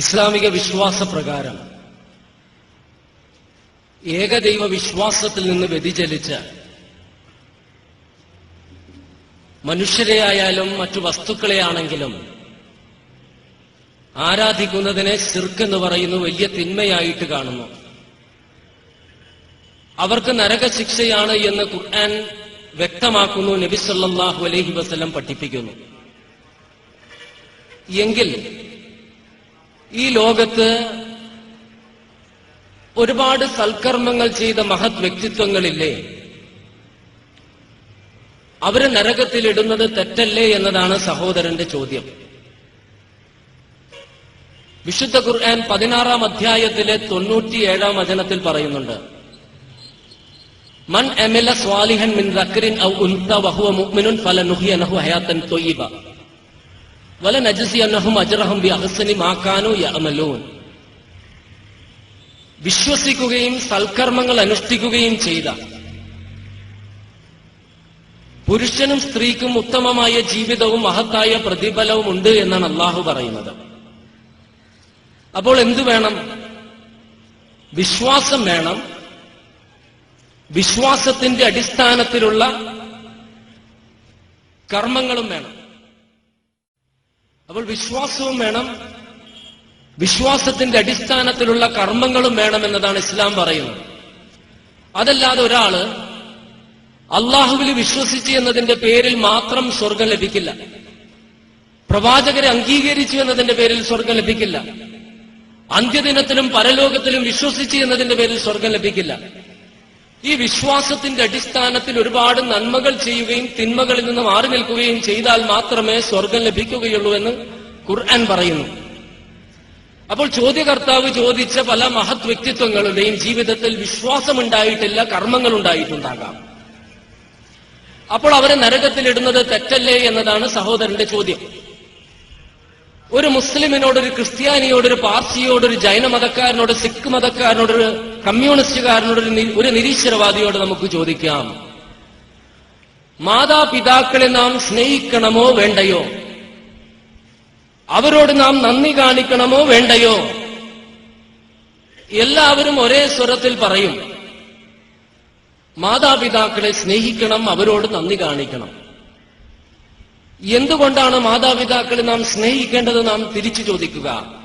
ഇസ്ലാമിക വിശ്വാസ പ്രകാരം ഏകദൈവ വിശ്വാസത്തിൽ നിന്ന് വ്യതിചലിച്ച മനുഷ്യരെ ആയാലും മറ്റു വസ്തുക്കളെയാണെങ്കിലും ആരാധിക്കുന്നതിനെ സിർക്ക് എന്ന് പറയുന്നു വലിയ തിന്മയായിട്ട് കാണുന്നു. അവർക്ക് നരകശിക്ഷയാണ് എന്ന് ഖുർആൻ വ്യക്തമാക്കുന്നു നബി സല്ലല്ലാഹു അലൈഹി വസ്ലം പഠിപ്പിക്കുന്നു. എങ്കിൽ ഈ ലോകത്ത് ഒരുപാട് സൽക്കർമ്മങ്ങൾ ചെയ്ത മഹത് വ്യക്തിത്വങ്ങളില്ലേ? അവരെ നരകത്തിലിടുന്നത് തെറ്റല്ലേ എന്നതാണ് സഹോദരന്റെ ചോദ്യം. വിശുദ്ധ ഖുർആൻ പതിനാറാം അധ്യായത്തിലെ തൊണ്ണൂറ്റിയേഴാം വചനത്തിൽ പറയുന്നുണ്ട് മൻ അമില സ്വാലിഹൻ മിൻ റക്കറിൻ ഔ ഉൻത വഹുവ മുഅ്മിനുൻ ഫലനുഹിയനഹു ഹയാത്തൻ വിശ്വസിക്കുകയും സൽക്കർമ്മങ്ങൾ അനുഷ്ഠിക്കുകയും ചെയ്ത പുരുഷനും സ്ത്രീക്കും ഉത്തമമായ ജീവിതവും മഹത്തായ പ്രതിഫലവും ഉണ്ട് എന്നാണ് അള്ളാഹു പറയുന്നത്. അപ്പോൾ എന്തു വേണം? വിശ്വാസം വേണം. വിശ്വാസത്തിന്റെ അടിസ്ഥാനത്തിലുള്ള കർമ്മങ്ങളും വേണം. അപ്പോൾ വിശ്വാസവും വേണം. വിശ്വാസത്തിന്റെ അടിസ്ഥാനത്തിലുള്ള കർമ്മങ്ങളും വേണം എന്നതാണ് ഇസ്ലാം പറയുന്നത്. അതല്ലാതെ ഒരാൾ അള്ളാഹുവിൽ വിശ്വസിച്ചു എന്നതിന്റെ പേരിൽ മാത്രം സ്വർഗം ലഭിക്കില്ല. പ്രവാചകരെ അംഗീകരിച്ചു എന്നതിന്റെ പേരിൽ സ്വർഗം ലഭിക്കില്ല. അന്ത്യദിനത്തിലും പരലോകത്തിലും വിശ്വസിച്ചു എന്നതിന്റെ പേരിൽ സ്വർഗം ലഭിക്കില്ല. ഈ വിശ്വാസത്തിന്റെ അടിസ്ഥാനത്തിൽ ഒരുപാട് നന്മകൾ ചെയ്യുകയും തിന്മകളിൽ നിന്ന് മാറി നിൽക്കുകയും ചെയ്താൽ മാത്രമേ സ്വർഗം ലഭിക്കുകയുള്ളൂ എന്ന് ഖുർആൻ പറയുന്നു. അപ്പോൾ ചോദ്യകർത്താവ് ചോദിച്ച പല മഹത് വ്യക്തിത്വങ്ങളുടെയും ജീവിതത്തിൽ വിശ്വാസമുണ്ടായിട്ടില്ല കർമ്മങ്ങൾ ഉണ്ടായിട്ടുണ്ടാകാം അപ്പോൾ അവരെ നരകത്തിലിടുന്നത് തെറ്റല്ലേ എന്നതാണ് സഹോദരന്റെ ചോദ്യം. ഒരു മുസ്ലിമിനോടൊരു ക്രിസ്ത്യാനിയോടൊരു പാർസിയോടൊരു ജൈന മതക്കാരനോട് സിഖ് മതക്കാരനോട് ഒരു കമ്മ്യൂണിസ്റ്റുകാരനോട് ഒരു നിരീശ്വരവാദിയോട് നമുക്ക് ചോദിക്കാം. മാതാപിതാക്കളെ നാം സ്നേഹിക്കണമോ വേണ്ടയോ? അവരോട് നാം നന്ദി കാണിക്കണമോ വേണ്ടയോ? എല്ലാവരും ഒരേ സ്വരത്തിൽ പറയും. മാതാപിതാക്കളെ സ്നേഹിക്കണം അവരോട് നന്ദി കാണിക്കണം. എന്തുകൊണ്ടാണ് മാതാപിതാക്കളെ നാം സ്നേഹിക്കേണ്ടത് നാം തിരിച്ചു ചോദിക്കുക?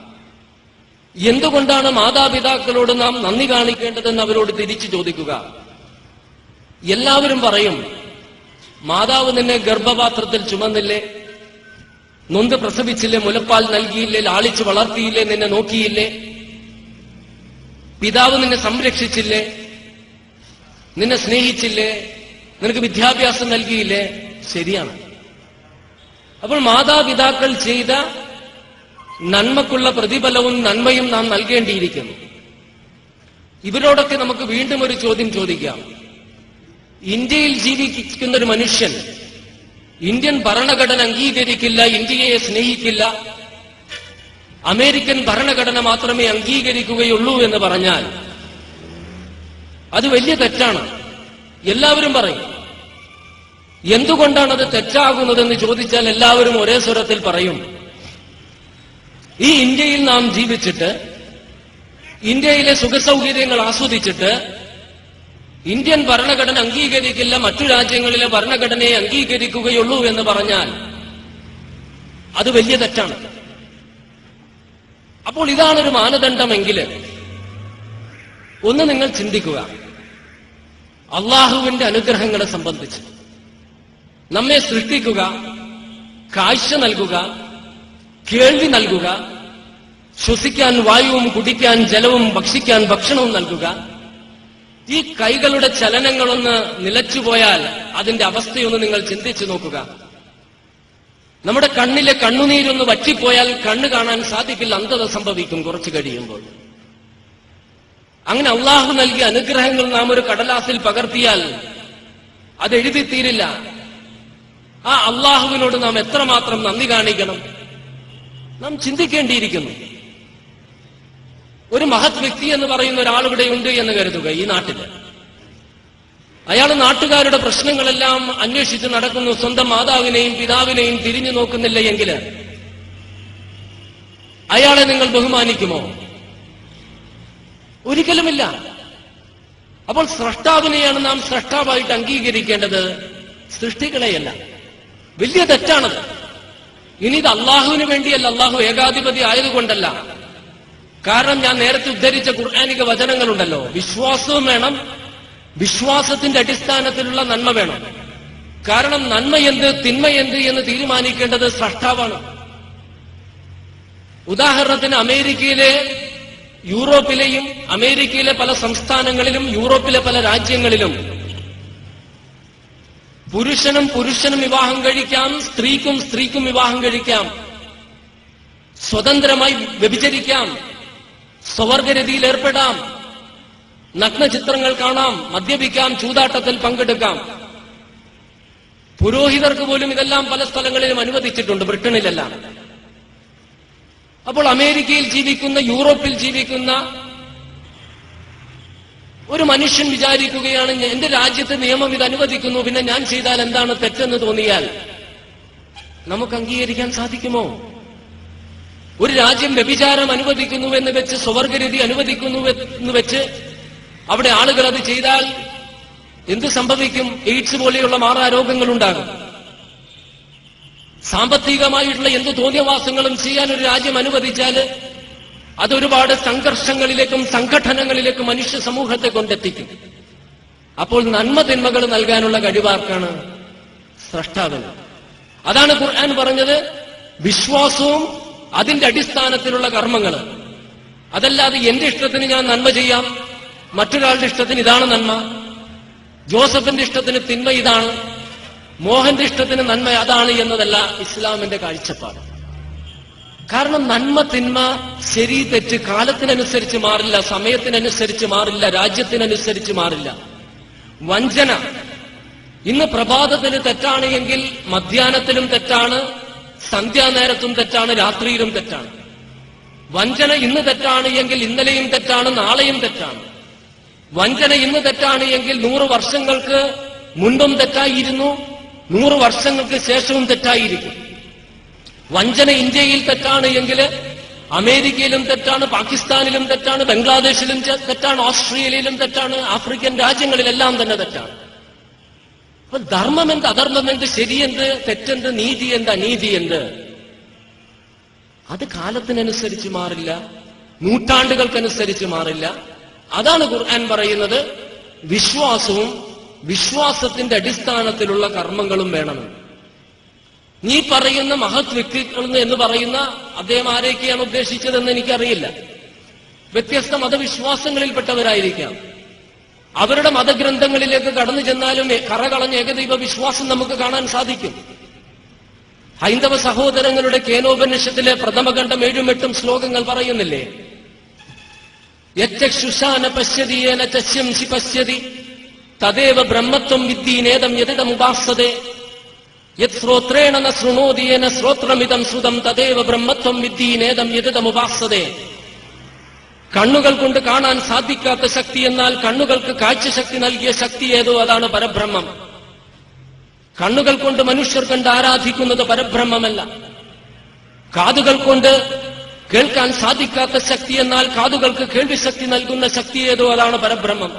എന്തുകൊണ്ടാണ് മാതാപിതാക്കളോട് നാം നന്ദി കാണിക്കേണ്ടതെന്ന് അവരോട് തിരിച്ചു ചോദിക്കുക? എല്ലാവരും പറയും മാതാവ് നിന്നെ ഗർഭപാത്രത്തിൽ ചുമന്നില്ലേ? നൊന്ത് പ്രസവിച്ചില്ലേ? മുലപ്പാൽ നൽകിയില്ലേ? ലാളിച്ച് വളർത്തിയില്ലേ? നിന്നെ നോക്കിയില്ലേ? പിതാവ് നിന്നെ സംരക്ഷിച്ചില്ലേ? നിന്നെ സ്നേഹിച്ചില്ലേ? നിനക്ക് വിദ്യാഭ്യാസം നൽകിയില്ലേ? ശരിയാണ്. അപ്പോൾ മാതാപിതാക്കൾ ചെയ്ത നന്മക്കുള്ള പ്രതിഫലവും നന്മയും നാം നൽകേണ്ടിയിരിക്കുന്നു. ഇവരോടൊക്കെ നമുക്ക് വീണ്ടും ഒരു ചോദ്യം ചോദിക്കാം. ഇന്ത്യയിൽ ജീവിക്കുന്ന ഒരു മനുഷ്യൻ ഇന്ത്യൻ ഭരണഘടന അംഗീകരിക്കില്ല ഇന്ത്യയെ സ്നേഹിക്കില്ല അമേരിക്കൻ ഭരണഘടന മാത്രമേ അംഗീകരിക്കുകയുള്ളൂ എന്ന് പറഞ്ഞാൽ അത് വലിയ തെറ്റാണ്. എല്ലാവരും പറയും എന്തുകൊണ്ടാണ് അത് തെറ്റാകുന്നതെന്ന് ചോദിച്ചാൽ എല്ലാവരും ഒരേ സ്വരത്തിൽ പറയും. ഈ ഇന്ത്യയിൽ നാം ജീവിച്ചിട്ട് ഇന്ത്യയിലെ സുഖസൗകര്യങ്ങൾ ആസ്വദിച്ചിട്ട് ഇന്ത്യൻ ഭരണഘടന അംഗീകരിക്കില്ല മറ്റു രാജ്യങ്ങളിലെ ഭരണഘടനയെ അംഗീകരിക്കുകയുള്ളൂ എന്ന് പറഞ്ഞാൽ അത് വലിയ തെറ്റാണ്. അപ്പോൾ ഇതാണൊരു മാനദണ്ഡമെങ്കിൽ ഒന്ന് നിങ്ങൾ ചിന്തിക്കുക. അള്ളാഹുവിന്റെ അനുഗ്രഹങ്ങളെ സംബന്ധിച്ച്. നമ്മെ സൃഷ്ടിക്കുക കാഴ്ച നൽകുക കേൾവി നൽകുക ശ്വസിക്കാൻ വായുവും കുടിക്കാൻ ജലവും ഭക്ഷിക്കാൻ ഭക്ഷണവും നൽകുക. ഈ കൈകളുടെ ചലനങ്ങളൊന്ന് നിലച്ചുപോയാൽ അതിന്റെ അവസ്ഥയൊന്ന് നിങ്ങൾ ചിന്തിച്ചു നോക്കുക. നമ്മുടെ കണ്ണിലെ കണ്ണുനീരൊന്ന് വറ്റിപ്പോയാൽ കണ്ണ് കാണാൻ സാധിക്കില്ല അന്ധത സംഭവിക്കും കുറച്ചു കഴിയുമ്പോൾ. അങ്ങനെ അള്ളാഹു നൽകിയ അനുഗ്രഹങ്ങൾ നാം ഒരു കടലാസിൽ പകർത്തിയാൽ അത് എഴുതി തീരില്ല ആ അള്ളാഹുവിനോട് നാം എത്രമാത്രം നന്ദി കാണിക്കണം? നാം ചിന്തിക്കേണ്ടിയിരിക്കുന്നു. ഒരു മഹത് വ്യക്തി എന്ന് പറയുന്ന ഒരാൾ ഇവിടെ ഉണ്ട് എന്ന് കരുതുക ഈ നാട്ടിൽ. അയാൾ നാട്ടുകാരുടെ പ്രശ്നങ്ങളെല്ലാം അന്വേഷിച്ച് നടക്കുന്നു സ്വന്തം മാതാവിനെയും പിതാവിനെയും തിരിഞ്ഞു നോക്കുന്നില്ല എങ്കിൽ. അയാളെ നിങ്ങൾ ബഹുമാനിക്കുമോ? ഒരിക്കലുമില്ല. അപ്പോൾ സ്രഷ്ടാവിനെയാണ് നാം സ്രഷ്ടാവായിട്ട് അംഗീകരിക്കേണ്ടത്. സൃഷ്ടികളെയല്ല. വലിയ തെറ്റാണത്. ഇനി ഇത് അള്ളാഹുവിന് വേണ്ടിയല്ല അള്ളാഹു ഏകാധിപതി ആയതുകൊണ്ടല്ല. കാരണം ഞാൻ നേരത്തെ ഉദ്ധരിച്ച ഖുർആാനിക വചനങ്ങളുണ്ടല്ലോ. വിശ്വാസവും വേണം വിശ്വാസത്തിന്റെ അടിസ്ഥാനത്തിലുള്ള നന്മ വേണം. കാരണം നന്മ എന്ത് തിന്മ എന്ത് എന്ന് തീരുമാനിക്കേണ്ടത് സ്രഷ്ടാവാണ്. ഉദാഹരണത്തിന് അമേരിക്കയിലെ യൂറോപ്പിലെയും അമേരിക്കയിലെ പല സംസ്ഥാനങ്ങളിലും യൂറോപ്പിലെ പല രാജ്യങ്ങളിലും പുരുഷനും പുരുഷനും വിവാഹം കഴിക്കാം സ്ത്രീക്കും സ്ത്രീക്കും വിവാഹം കഴിക്കാം. സ്വതന്ത്രമായി വ്യഭിചരിക്കാം സ്വവർഗരതിയിൽ ഏർപ്പെടാം നഗ്നചിത്രങ്ങൾ കാണാം മദ്യപിക്കാം ചൂതാട്ടത്തിൽ പങ്കെടുക്കാം. പുരോഹിതർക്ക് പോലും ഇതെല്ലാം പല സ്ഥലങ്ങളിലും അനുവദിച്ചിട്ടുണ്ട് ബ്രിട്ടനിലെല്ലാം. അപ്പോൾ അമേരിക്കയിൽ ജീവിക്കുന്ന യൂറോപ്പിൽ ജീവിക്കുന്ന ഒരു മനുഷ്യൻ വിചാരിക്കുകയാണ് എന്റെ രാജ്യത്തെ നിയമം ഇത് അനുവദിക്കുന്നു പിന്നെ ഞാൻ ചെയ്താൽ എന്താണ് തെറ്റെന്ന് തോന്നിയാൽ? നമുക്ക് അംഗീകരിക്കാൻ സാധിക്കുമോ? ഒരു രാജ്യം വ്യഭിചാരം അനുവദിക്കുന്നു എന്ന് വെച്ച് സ്വവർഗരീതി അനുവദിക്കുന്നു എന്ന് വെച്ച് അവിടെ ആളുകൾ അത് ചെയ്താൽ എന്ത് സംഭവിക്കും? എയ്ഡ്സ് പോലെയുള്ള മാറാരോഗങ്ങൾ ഉണ്ടാകും. സാമ്പത്തികമായിട്ടുള്ള എന്ത് തോന്നിയവാസങ്ങളും ചെയ്യാൻ ഒരു രാജ്യം അനുവദിച്ചാൽ അതൊരുപാട് സംഘർഷങ്ങളിലേക്കും സംഘടനകളിലേക്കും മനുഷ്യ സമൂഹത്തെ കൊണ്ടെത്തിക്കും. അപ്പോൾ നന്മ തിന്മകൾ നൽകാനുള്ള കഴിവാർക്കാണ് സ്രഷ്ടാവിന് അതാണ് ഖുർആൻ പറഞ്ഞത് വിശ്വാസവും അതിന്റെ അടിസ്ഥാനത്തിലുള്ള കർമ്മങ്ങൾ. അതല്ലാതെ എന്റെ ഇഷ്ടത്തിന് ഞാൻ നന്മ ചെയ്യാം മറ്റൊരാളുടെ ഇഷ്ടത്തിന് ഇതാണ് നന്മ. ജോസഫിന്റെ ഇഷ്ടത്തിന് തിന്മ ഇതാണ് മോഹന്റെ ഇഷ്ടത്തിന് നന്മ അതാണ് എന്നതല്ല ഇസ്ലാമിന്റെ കാഴ്ചപ്പാട്. കാരണം നന്മ തിന്മ ശരി തെറ്റ് കാലത്തിനനുസരിച്ച് മാറില്ല സമയത്തിനനുസരിച്ച് മാറില്ല രാജ്യത്തിനനുസരിച്ച് മാറില്ല. വഞ്ചന. ഇന്ന് പ്രഭാതത്തിന് തെറ്റാണ് എങ്കിൽ മധ്യാഹ്നത്തിലും തെറ്റാണ് സന്ധ്യാനേരത്തും തെറ്റാണ് രാത്രിയിലും തെറ്റാണ്. വഞ്ചന ഇന്ന് തെറ്റാണ് എങ്കിൽ ഇന്നലെയും തെറ്റാണ് നാളെയും തെറ്റാണ്. വഞ്ചന ഇന്ന് തെറ്റാണ് എങ്കിൽ നൂറ് വർഷങ്ങൾക്ക് മുൻപും തെറ്റായിരുന്നു നൂറ് വർഷങ്ങൾക്ക് ശേഷവും തെറ്റായിരിക്കും. വഞ്ചന ഇന്ത്യയിൽ തെറ്റാണ് എങ്കിൽ അമേരിക്കയിലും തെറ്റാണ് പാകിസ്ഥാനിലും തെറ്റാണ് ബംഗ്ലാദേശിലും തെറ്റാണ് ഓസ്ട്രേലിയയിലും തെറ്റാണ് ആഫ്രിക്കൻ രാജ്യങ്ങളിലെല്ലാം തന്നെ തെറ്റാണ്. അപ്പൊ ധർമ്മം എന്ത്? അധർമ്മം എന്ത്? ശരിയെന്ത്? തെറ്റെന്ത്? നീതി എന്ത്? അനീതി എന്ത്? അത് കാലത്തിനനുസരിച്ച് മാറില്ല. നൂറ്റാണ്ടുകൾക്കനുസരിച്ച് മാറില്ല. അതാണ് ഖുർആൻ പറയുന്നത് വിശ്വാസവും വിശ്വാസത്തിന്റെ അടിസ്ഥാനത്തിലുള്ള കർമ്മങ്ങളും വേണമെന്ന് നീ പറയുന്ന മഹത് വ്യക്തികൾ എന്ന് പറയുന്ന അദ്ദേഹം ആരെയൊക്കെയാണ് ഉദ്ദേശിച്ചതെന്ന് എനിക്കറിയില്ല. വ്യത്യസ്ത മതവിശ്വാസങ്ങളിൽപ്പെട്ടവരായിരിക്കാം. അവരുടെ മതഗ്രന്ഥങ്ങളിലേക്ക് കടന്നു ചെന്നാലും കറകളഞ്ഞ ഏകദൈവ വിശ്വാസം നമുക്ക് കാണാൻ സാധിക്കും. ഹൈന്ദവ സഹോദരങ്ങളുടെ കേനോപനിഷത്തിലെ പ്രഥമഖണ്ഡം ഏഴും എട്ടും ശ്ലോകങ്ങൾ പറയുന്നില്ലേ? യച്ചക്ഷുഷാന പശ്യതിയേന ചശ്യംസി പശ്യതി തദേവ ബ്രഹ്മത്വം വിദ്യീനേതം യതിതമുപാസതേ യത് ശ്രോത്രേണ ന ശൃണോതിയേന ശ്രോത്രമിതം ശ്രുതം തദേവ ബ്രഹ്മത്വം വിദ്യീനേതം യതിതമുപാസതേ. കണ്ണുകൾ കൊണ്ട് കാണാൻ സാധിക്കാത്ത ശക്തി എന്നാൽ കണ്ണുകൾക്ക് കാഴ്ചശക്തി നൽകിയ ശക്തി ഏതോ അതാണ് പരബ്രഹ്മം. കണ്ണുകൾ കൊണ്ട് മനുഷ്യർ കണ്ട് ആരാധിക്കുന്നത് പരബ്രഹ്മമല്ല. കാതുകൾ കൊണ്ട് കേൾക്കാൻ സാധിക്കാത്ത ശക്തി എന്നാൽ കാതുകൾക്ക് കേൾവിശക്തി നൽകുന്ന ശക്തി ഏതോ അതാണ് പരബ്രഹ്മം.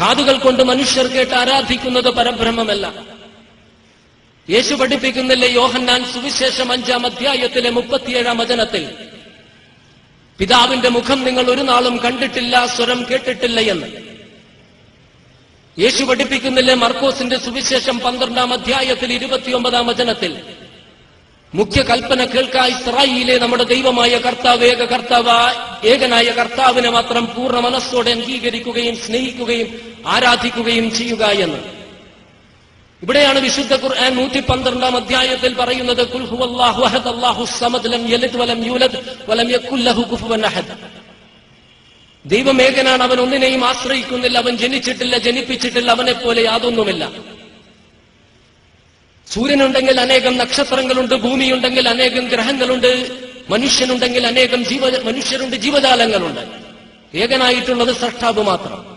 കാതുകൾ കൊണ്ട് മനുഷ്യർ കേട്ട് ആരാധിക്കുന്നത് പരബ്രഹ്മമല്ല. യേശു പഠിപ്പിക്കുന്നില്ലേ യോഹന്നാൻ സുവിശേഷം അഞ്ചാം അധ്യായത്തിലെ മുപ്പത്തിയേഴാം വചനത്തിൽ? പിതാവിന്റെ മുഖം നിങ്ങൾ ഒരു നാളും കണ്ടിട്ടില്ല സ്വരം കേട്ടിട്ടില്ല എന്ന്. യേശു പഠിപ്പിക്കുന്നില്ലേ മർക്കോസിന്റെ സുവിശേഷം പന്ത്രണ്ടാം അധ്യായത്തിൽ ഇരുപത്തിയൊമ്പതാം വചനത്തിൽ? മുഖ്യ കൽപ്പന കേൾക്ക ഇസ്രായിലെ നമ്മുടെ ദൈവമായ കർത്താവ് ഏക കർത്താവ് ഏകനായ കർത്താവിനെ മാത്രം പൂർണ മനസ്സോടെ അംഗീകരിക്കുകയും സ്നേഹിക്കുകയും ആരാധിക്കുകയും ചെയ്യുക എന്ന്. ഇവിടെയാണ് വിശുദ്ധ ഖുർആൻ നൂറ്റി പന്ത്രണ്ടാം അധ്യായത്തിൽ പറയുന്നത് "ഖുൽ ഹുവല്ലാഹു അഹദ് അല്ലാഹു ലം യലിദ് വലം യൂലദ് വലം യക്കുൽ കുഫുവൻ അഹദ്. ദൈവം ഏകനാണ് അവൻ ഒന്നിനെയും ആശ്രയിക്കുന്നില്ല അവൻ ജനിച്ചിട്ടില്ല ജനിപ്പിച്ചിട്ടില്ല അവനെ പോലെ യാതൊന്നുമില്ല. സൂര്യനുണ്ടെങ്കിൽ അനേകം നക്ഷത്രങ്ങളുണ്ട് ഭൂമിയുണ്ടെങ്കിൽ അനേകം ഗ്രഹങ്ങളുണ്ട് മനുഷ്യനുണ്ടെങ്കിൽ അനേകം ജീവ മനുഷ്യരുണ്ട് ജീവജാലങ്ങളുണ്ട്. ഏകനായിട്ടുള്ളത് സൃഷ്ടാവ് മാത്രം.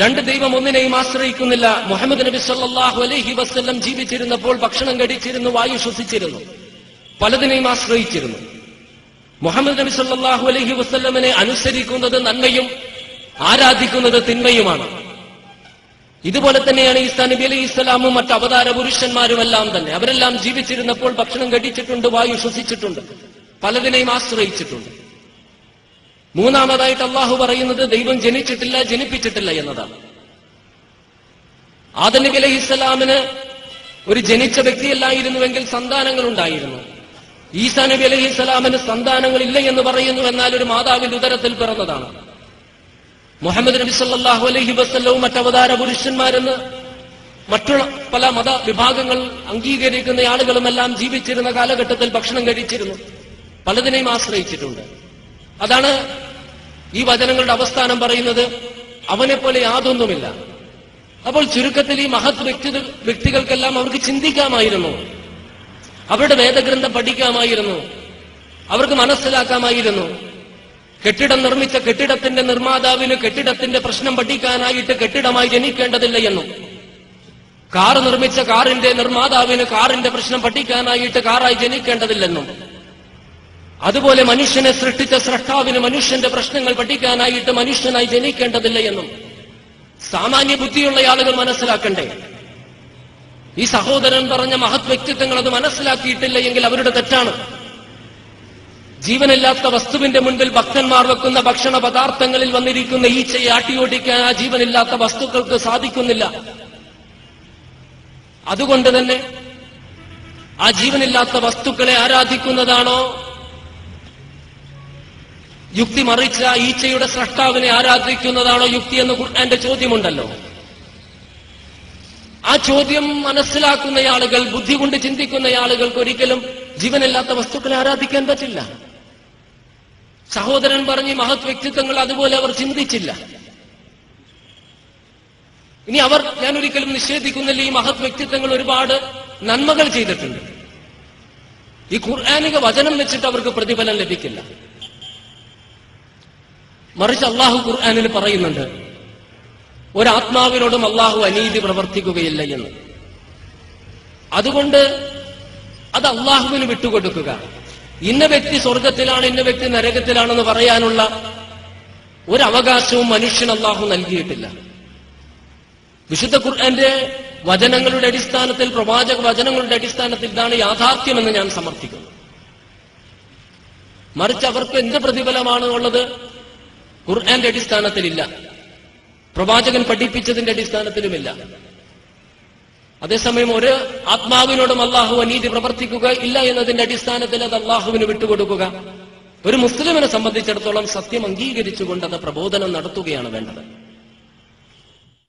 രണ്ട് ദൈവം ഒന്നിനെയും ആശ്രയിക്കുന്നില്ല. മുഹമ്മദ് നബി സല്ലാഹു അലൈഹി വസ്ല്ലം ജീവിച്ചിരുന്നപ്പോൾ ഭക്ഷണം കഴിച്ചിരുന്നു വായു ശ്വസിച്ചിരുന്നു പലതിനെയും ആശ്രയിച്ചിരുന്നു. മുഹമ്മദ് നബി സല്ലാഹു അലൈഹി വസ്ല്ലമിനെ അനുസരിക്കുന്നത് നന്മയും ആരാധിക്കുന്നത് തിന്മയുമാണ്. ഇതുപോലെ തന്നെയാണ് ഈസാ നബി അലൈഹി ഇസ്ലാമും മറ്റ് അവതാര പുരുഷന്മാരുമെല്ലാം തന്നെ. അവരെല്ലാം ജീവിച്ചിരുന്നപ്പോൾ ഭക്ഷണം കഴിച്ചിട്ടുണ്ട് വായു ശ്വസിച്ചിട്ടുണ്ട് പലതിനെയും ആശ്രയിച്ചിട്ടുണ്ട്. മൂന്നാമതായിട്ട് അള്ളാഹു പറയുന്നത് ദൈവം ജനിച്ചിട്ടില്ല ജനിപ്പിച്ചിട്ടില്ല എന്നതാണ്. ആദനബി അലഹി ഇസ്ലാമിന് ഒരു ജനിച്ച വ്യക്തിയല്ലായിരുന്നുവെങ്കിൽ സന്താനങ്ങൾ ഉണ്ടായിരുന്നു. ഈസാ നബി അലൈഹി സന്താനങ്ങൾ ഇല്ല എന്ന് പറയുന്നു എന്നാൽ ഒരു മാതാവിന്റെ ഉദരത്തിൽ പിറന്നതാണ്. മുഹമ്മദ് നബി സല്ലാഹു അലഹി വസ്ലവും മറ്റവതാര പുരുഷന്മാരെന്ന് മറ്റുള്ള പല മത വിഭാഗങ്ങൾ അംഗീകരിക്കുന്ന ആളുകളുമെല്ലാം ജീവിച്ചിരുന്ന കാലഘട്ടത്തിൽ ഭക്ഷണം കഴിച്ചിരുന്നു. പലതിനെയും ആശ്രയിച്ചിട്ടുണ്ട്. അതാണ് ഈ വചനങ്ങളുടെ അവസ്ഥാനം പറയുന്നത് അവനെ പോലെ യാതൊന്നുമില്ല. അപ്പോൾ ചുരുക്കത്തിൽ ഈ മഹത് വ്യക്തി വ്യക്തികൾക്കെല്ലാം അവർക്ക് ചിന്തിക്കാമായിരുന്നു. അവരുടെ വേദഗ്രന്ഥം പഠിക്കാമായിരുന്നു. അവർക്ക് മനസ്സിലാക്കാമായിരുന്നു. കെട്ടിടം നിർമ്മിച്ച കെട്ടിടത്തിന്റെ നിർമ്മാതാവിന് കെട്ടിടത്തിന്റെ പ്രശ്നം പഠിക്കാനായിട്ട് കെട്ടിടമായി ജനിക്കേണ്ടതില്ല എന്നും. കാർ നിർമ്മിച്ച കാറിന്റെ നിർമ്മാതാവിന് കാറിന്റെ പ്രശ്നം പഠിക്കാനായിട്ട് കാറായി ജനിക്കേണ്ടതില്ലെന്നും. അതുപോലെ മനുഷ്യനെ സൃഷ്ടിച്ച സൃഷ്ടാവിന് മനുഷ്യന്റെ പ്രശ്നങ്ങൾ പഠിക്കാനായിട്ട് മനുഷ്യനായി ജനിക്കേണ്ടതില്ല എന്നും സാമാന്യ ബുദ്ധിയുള്ള ആളുകൾ മനസ്സിലാക്കണ്ടേ? ഈ സഹോദരൻ പറഞ്ഞ മഹത് വ്യക്തിത്വങ്ങൾ അത് മനസ്സിലാക്കിയിട്ടില്ല എങ്കിൽ അവരുടെ തെറ്റാണ്. ജീവനില്ലാത്ത വസ്തുവിന്റെ മുൻപിൽ ഭക്തന്മാർ വെക്കുന്ന ഭക്ഷണ പദാർത്ഥങ്ങളിൽ വന്നിരിക്കുന്ന ഈച്ചയെ ആട്ടിയോടിക്കാൻ ആ ജീവനില്ലാത്ത വസ്തുക്കൾക്ക് സാധിക്കുന്നില്ല. അതുകൊണ്ട് തന്നെ ആ ജീവനില്ലാത്ത വസ്തുക്കളെ ആരാധിക്കുന്നതാണോ യുക്തി മറിച്ച ഈച്ചയുടെ സ്രഷ്ടാവിനെ ആരാധിക്കുന്നതാണോ യുക്തി എന്ന് ഖുർആന്റെ ചോദ്യമുണ്ടല്ലോ. ആ ചോദ്യം മനസ്സിലാക്കുന്ന ആളുകൾ ബുദ്ധി കൊണ്ട് ചിന്തിക്കുന്ന ആളുകൾക്ക് ഒരിക്കലും ജീവനില്ലാത്ത വസ്തുക്കളെ ആരാധിക്കാൻ പറ്റില്ല. സഹോദരൻ പറഞ്ഞ് മഹത് വ്യക്തിത്വങ്ങൾ അതുപോലെ അവർ ചിന്തിച്ചില്ല. ഇനി അവർ ഞാൻ ഒരിക്കലും നിഷേധിക്കുന്നില്ല ഈ മഹത് വ്യക്തിത്വങ്ങൾ ഒരുപാട് നന്മകൾ ചെയ്തിട്ടുണ്ട്. ഈ ഖുർആാനിക വചനം വെച്ചിട്ട് അവർക്ക് പ്രതിഫലം ലഭിക്കില്ല. മറിച്ച് അള്ളാഹു ഖുർആാനിൽ പറയുന്നുണ്ട് ഒരാത്മാവിനോടും അള്ളാഹു അനീതി പ്രവർത്തിക്കുകയില്ല എന്ന്. അതുകൊണ്ട് അത് അള്ളാഹുവിന് വിട്ടുകൊടുക്കുക. ഇന്ന വ്യക്തി സ്വർഗത്തിലാണ് ഇന്ന വ്യക്തി നരകത്തിലാണെന്ന് പറയാനുള്ള ഒരവകാശവും മനുഷ്യൻ അള്ളാഹു നൽകിയിട്ടില്ല. വിശുദ്ധ ഖുർആന്റെ വചനങ്ങളുടെ അടിസ്ഥാനത്തിൽ പ്രവാചക വചനങ്ങളുടെ അടിസ്ഥാനത്തിൽ ഇതാണ് യാഥാർത്ഥ്യമെന്ന് ഞാൻ സമർത്ഥിക്കുന്നു. മറിച്ച് അവർക്ക് എന്ത് പ്രതിഫലമാണ് ഉള്ളത്? ഖുർആന്റെ അടിസ്ഥാനത്തിലില്ല. പ്രവാചകൻ പഠിപ്പിച്ചതിന്റെ അടിസ്ഥാനത്തിലുമില്ല. അതേസമയം ഒരു ആത്മാവിനോടും അള്ളാഹു അനീതി പ്രവർത്തിക്കുക ഇല്ല എന്നതിന്റെ അടിസ്ഥാനത്തിൽ അത് അള്ളാഹുവിന് വിട്ടുകൊടുക്കുക. ഒരു മുസ്ലിമിനെ സംബന്ധിച്ചിടത്തോളം സത്യം അംഗീകരിച്ചുകൊണ്ട് അത് പ്രബോധനം നടത്തുകയാണ് വേണ്ടത്.